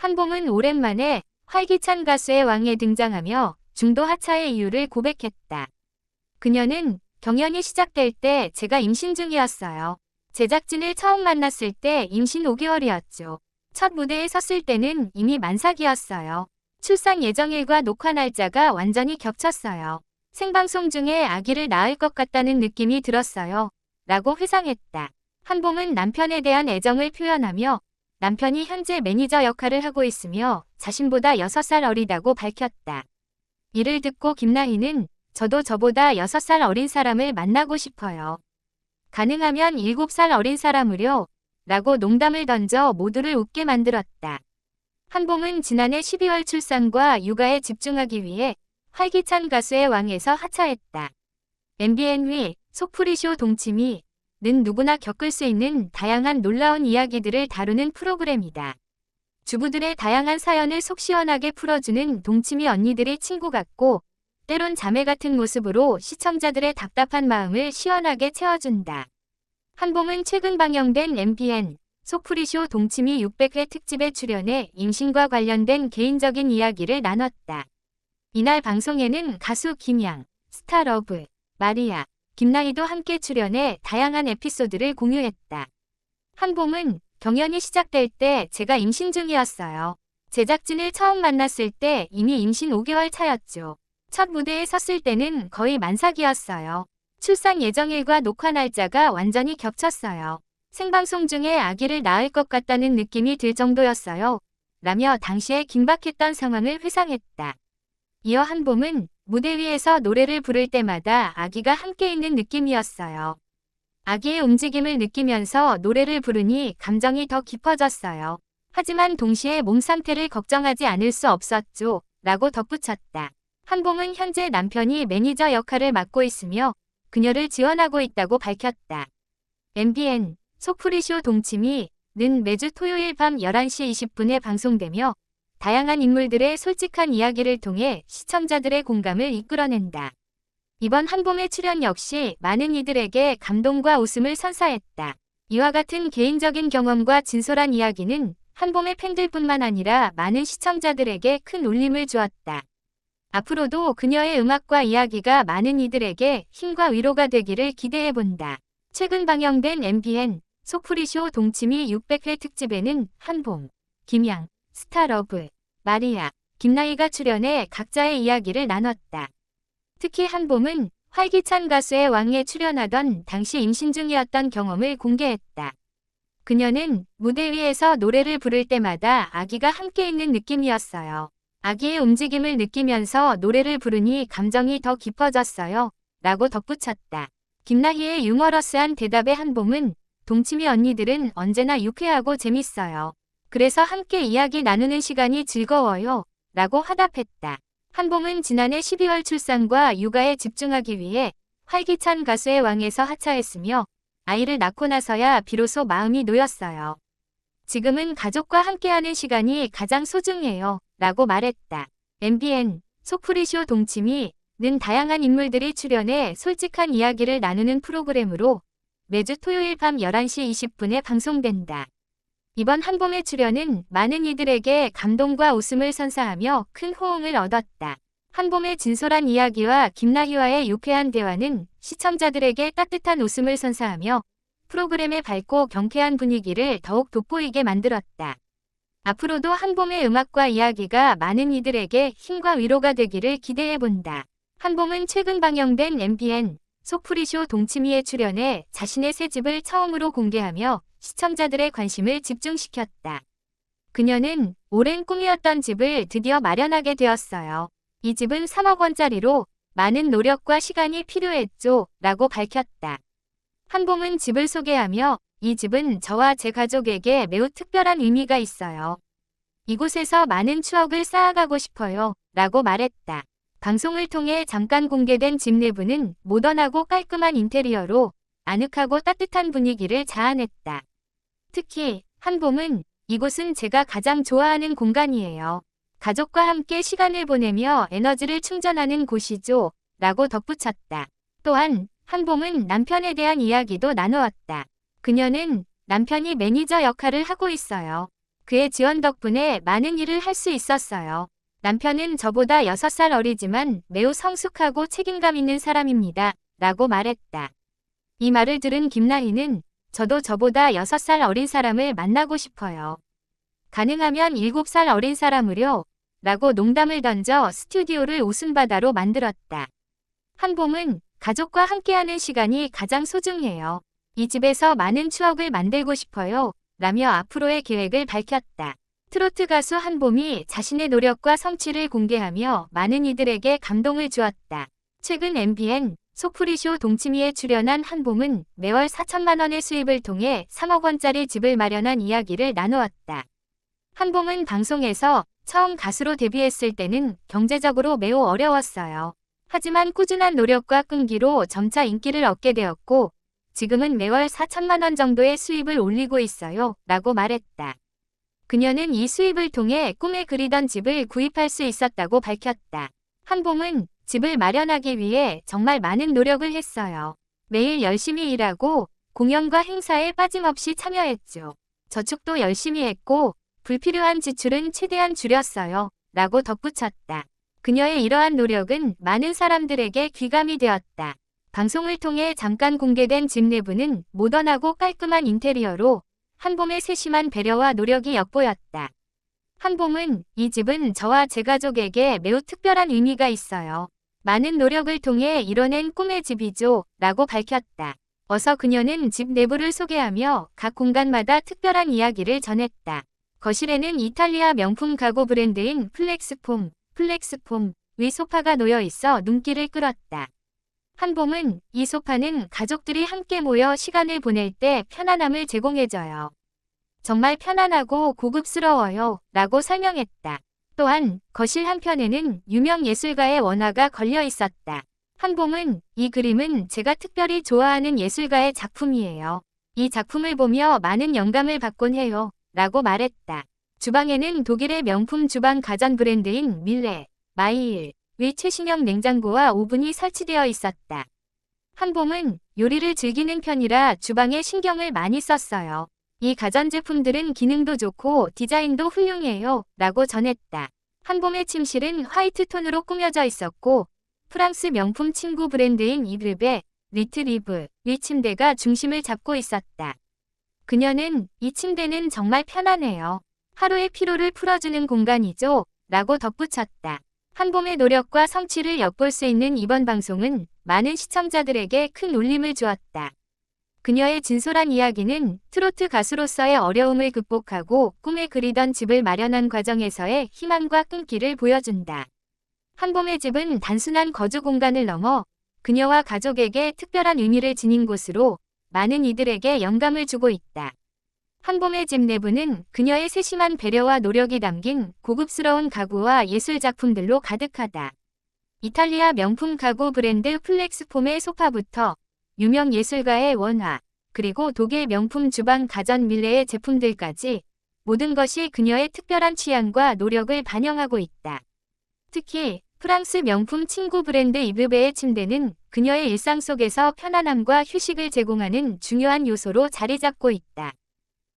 한봄은 오랜만에 활기찬 가수의 왕에 등장하며 중도 하차의 이유를 고백했다. 그녀는 경연이 시작될 때 제가 임신 중이었어요. 제작진을 처음 만났을 때 임신 5개월이었죠. 첫 무대에 섰을 때는 이미 만삭이었어요. 출산 예정일과 녹화 날짜가 완전히 겹쳤어요. 생방송 중에 아기를 낳을 것 같다는 느낌이 들었어요. 라고 회상했다. 한봄은 남편에 대한 애정을 표현하며 남편이 현재 매니저 역할을 하고 있으며 자신보다 6살 어리다고 밝혔다. 이를 듣고 김나희는 저도 저보다 6살 어린 사람을 만나고 싶어요. 가능하면 7살 어린 사람으려 라고 농담을 던져 모두를 웃게 만들었다. 한봄은 지난해 12월 출산과 육아에 집중하기 위해 활기찬 가수의 왕에서 하차했다. MBN 위 속풀이쇼 동치미 는 누구나 겪을 수 있는 다양한 놀라운 이야기들을 다루는 프로그램이다. 주부들의 다양한 사연을 속 시원하게 풀어주는 동치미 언니들의 친구 같고 때론 자매 같은 모습으로 시청자들의 답답한 마음을 시원하게 채워준다. 한봄은 최근 방영된 MBN 속풀이쇼 동치미 600회 특집에 출연해 임신과 관련된 개인적인 이야기를 나눴다. 이날 방송에는 가수 김양, 스타러브, 마리아, 김나희도 함께 출연해 다양한 에피소드를 공유했다. 한봄은 경연이 시작될 때 제가 임신 중이었어요. 제작진을 처음 만났을 때 이미 임신 5개월 차였죠. 첫 무대에 섰을 때는 거의 만삭이었어요. 출산 예정일과 녹화 날짜가 완전히 겹쳤어요. 생방송 중에 아기를 낳을 것 같다는 느낌이 들 정도였어요. 라며 당시에 긴박했던 상황을 회상했다. 이어 한봄은 무대 위에서 노래를 부를 때마다 아기가 함께 있는 느낌이었어요. 아기의 움직임을 느끼면서 노래를 부르니 감정이 더 깊어졌어요. 하지만 동시에 몸 상태를 걱정하지 않을 수 없었죠. 라고 덧붙였다. 한봄은 현재 남편이 매니저 역할을 맡고 있으며 그녀를 지원하고 있다고 밝혔다. MBN 속풀이쇼 동치미는 매주 토요일 밤 11시 20분에 방송되며 다양한 인물들의 솔직한 이야기를 통해 시청자들의 공감을 이끌어낸다. 이번 한봄의 출연 역시 많은 이들에게 감동과 웃음을 선사했다. 이와 같은 개인적인 경험과 진솔한 이야기는 한봄의 팬들뿐만 아니라 많은 시청자들에게 큰 울림을 주었다. 앞으로도 그녀의 음악과 이야기가 많은 이들에게 힘과 위로가 되기를 기대해본다. 최근 방영된 MBN 속풀이쇼 동치미 600회 특집에는 한봄, 김양, 스타러브, 마리아, 김나희가 출연해 각자의 이야기를 나눴다. 특히 한봄은 활기찬 가수의 왕에 출연하던 당시 임신 중이었던 경험을 공개했다. 그녀는 무대 위에서 노래를 부를 때마다 아기가 함께 있는 느낌이었어요. 아기의 움직임을 느끼면서 노래를 부르니 감정이 더 깊어졌어요. 라고 덧붙였다. 김나희의 유머러스한 대답에 한봄은 동치미 언니들은 언제나 유쾌하고 재밌어요. 그래서 함께 이야기 나누는 시간이 즐거워요. 라고 화답했다. 한봄은 지난해 12월 출산과 육아에 집중하기 위해 활기찬 가수의 왕에서 하차했으며 아이를 낳고 나서야 비로소 마음이 놓였어요. 지금은 가족과 함께하는 시간이 가장 소중해요. 라고 말했다. MBN 속풀이쇼 동치미 는 다양한 인물들이 출연해 솔직한 이야기를 나누는 프로그램으로 매주 토요일 밤 11시 20분에 방송된다. 이번 한봄의 출연은 많은 이들에게 감동과 웃음을 선사하며 큰 호응을 얻었다. 한봄의 진솔한 이야기와 김나희와의 유쾌한 대화는 시청자들에게 따뜻한 웃음을 선사하며 프로그램의 밝고 경쾌한 분위기를 더욱 돋보이게 만들었다. 앞으로도 한봄의 음악과 이야기가 많은 이들에게 힘과 위로가 되기를 기대해본다. 한봄은 최근 방영된 MBN 속풀이쇼 동치미에 출연해 자신의 새 집을 처음으로 공개하며 시청자들의 관심을 집중시켰다. 그녀는 오랜 꿈이었던 집을 드디어 마련하게 되었어요. 이 집은 3억 원짜리로 많은 노력과 시간이 필요했죠. 라고 밝혔다. 한봄은 집을 소개하며 이 집은 저와 제 가족에게 매우 특별한 의미가 있어요. 이곳에서 많은 추억을 쌓아가고 싶어요. 라고 말했다. 방송을 통해 잠깐 공개된 집 내부는 모던하고 깔끔한 인테리어로 아늑하고 따뜻한 분위기를 자아냈다. 특히 한봄은 이곳은 제가 가장 좋아하는 공간이에요. 가족과 함께 시간을 보내며 에너지를 충전하는 곳이죠. 라고 덧붙였다. 또한 한봄은 남편에 대한 이야기도 나누었다. 그녀는 남편이 매니저 역할을 하고 있어요. 그의 지원 덕분에 많은 일을 할 수 있었어요. 남편은 저보다 6살 어리지만 매우 성숙하고 책임감 있는 사람입니다. 라고 말했다. 이 말을 들은 김나희는 저도 저보다 6살 어린 사람을 만나고 싶어요. 가능하면 7살 어린 사람으려 라고 농담을 던져 스튜디오를 웃음바다로 만들었다. 한봄은 가족과 함께하는 시간이 가장 소중해요. 이 집에서 많은 추억을 만들고 싶어요. 라며 앞으로의 계획을 밝혔다. 트로트 가수 한봄이 자신의 노력과 성취를 공개하며 많은 이들에게 감동을 주었다. 최근 MBN 소프리쇼 동치미에 출연한 한봄은 매월 4천만 원의 수입을 통해 3억 원짜리 집을 마련한 이야기를 나누었다. 한봄은 방송에서 처음 가수로 데뷔했을 때는 경제적으로 매우 어려웠어요. 하지만 꾸준한 노력과 끈기로 점차 인기를 얻게 되었고 지금은 매월 4천만 원 정도의 수입을 올리고 있어요. 라고 말했다. 그녀는 이 수입을 통해 꿈에 그리던 집을 구입할 수 있었다고 밝혔다. 한봄은 집을 마련하기 위해 정말 많은 노력을 했어요. 매일 열심히 일하고 공연과 행사에 빠짐없이 참여했죠. 저축도 열심히 했고 불필요한 지출은 최대한 줄였어요. 라고 덧붙였다. 그녀의 이러한 노력은 많은 사람들에게 귀감이 되었다. 방송을 통해 잠깐 공개된 집 내부는 모던하고 깔끔한 인테리어로 한봄의 세심한 배려와 노력이 엿보였다. 한봄은 이 집은 저와 제 가족에게 매우 특별한 의미가 있어요. 많은 노력을 통해 이뤄낸 꿈의 집이죠. 라고 밝혔다. 어서 그녀는 집 내부를 소개하며 각 공간마다 특별한 이야기를 전했다. 거실에는 이탈리아 명품 가구 브랜드인 플렉스폼, 플렉스폼 위 소파가 놓여 있어 눈길을 끌었다. 한봄은 이 소파는 가족들이 함께 모여 시간을 보낼 때 편안함을 제공해줘요. 정말 편안하고 고급스러워요. 라고 설명했다. 또한 거실 한편에는 유명 예술가의 원화가 걸려 있었다. 한봄은 이 그림은 제가 특별히 좋아하는 예술가의 작품이에요. 이 작품을 보며 많은 영감을 받곤 해요. 라고 말했다. 주방에는 독일의 명품 주방 가전 브랜드인 밀레, 마이일, 위 최신형 냉장고와 오븐이 설치되어 있었다. 한봄은 요리를 즐기는 편이라 주방에 신경을 많이 썼어요. 이 가전제품들은 기능도 좋고 디자인도 훌륭해요. 라고 전했다. 한봄의 침실은 화이트 톤으로 꾸며져 있었고 프랑스 명품 친구 브랜드인 이브의 리트리브 위 침대가 중심을 잡고 있었다. 그녀는 이 침대는 정말 편안해요. 하루의 피로를 풀어주는 공간이죠. 라고 덧붙였다. 한봄의 노력과 성취를 엿볼 수 있는 이번 방송은 많은 시청자들에게 큰 울림을 주었다. 그녀의 진솔한 이야기는 트로트 가수로서의 어려움을 극복하고 꿈에 그리던 집을 마련한 과정에서의 희망과 끈기를 보여준다. 한봄의 집은 단순한 거주 공간을 넘어 그녀와 가족에게 특별한 의미를 지닌 곳으로 많은 이들에게 영감을 주고 있다. 한봄의 집 내부는 그녀의 세심한 배려와 노력이 담긴 고급스러운 가구와 예술 작품들로 가득하다. 이탈리아 명품 가구 브랜드 플렉스폼의 소파부터 유명 예술가의 원화, 그리고 독일 명품 주방 가전 밀레의 제품들까지 모든 것이 그녀의 특별한 취향과 노력을 반영하고 있다. 특히 프랑스 명품 친구 브랜드 이브베의 침대는 그녀의 일상 속에서 편안함과 휴식을 제공하는 중요한 요소로 자리 잡고 있다.